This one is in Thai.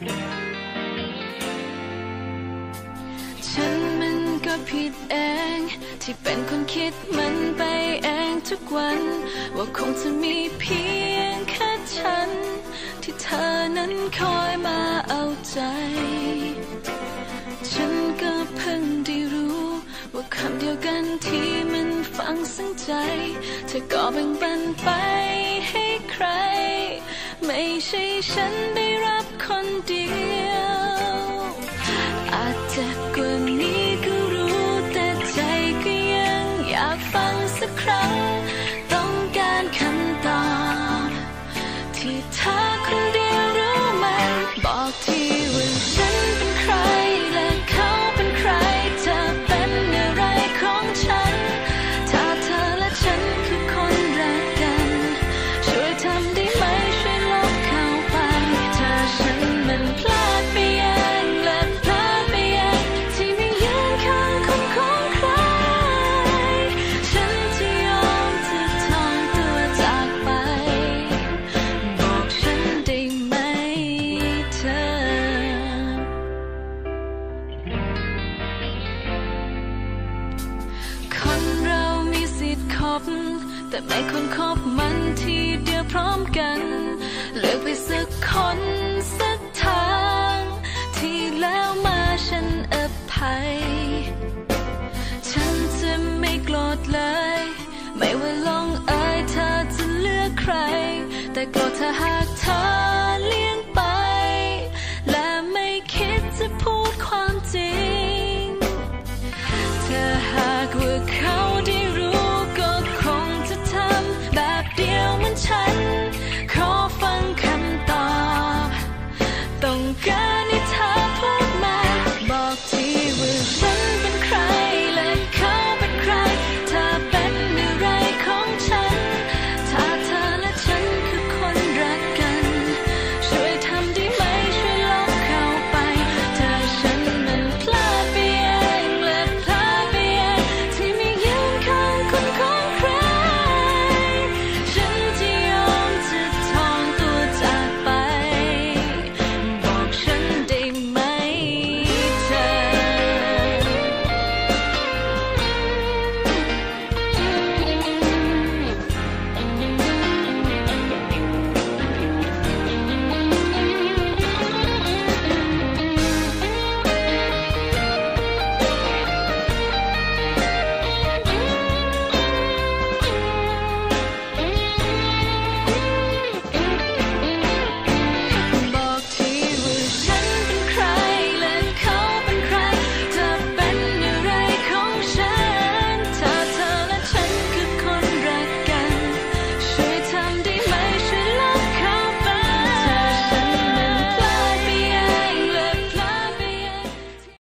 ฉันมันก็ผิดเอง ที่เป็นคนคิดมันไปเองทุกวัน ว่าคงจะมีเพียงแค่ฉัน ที่เธอนั้นคอยมาเอาใจ ฉันก็เพิ่งได้รู้ ว่าคำเดียวกันที่มันฟังซึ้งใจ เธอก็แบ่งปันไป ใช่ฉันได้รับคนเดียว อาจจะกว่านี้ก็รู้แต่ใจก็ยังอยากฟังสักครั้งต้อง บ แต่ไม่คนคบมันทีเดียวพร้อมกัน เลือกไปสักคนสักทาง ที่แล้วมาฉันอภัย ฉันจะไม่โกรธเลย ไม่ว่าลองเอยเธอจะเลือกใคร แต่โกรธเธอหาก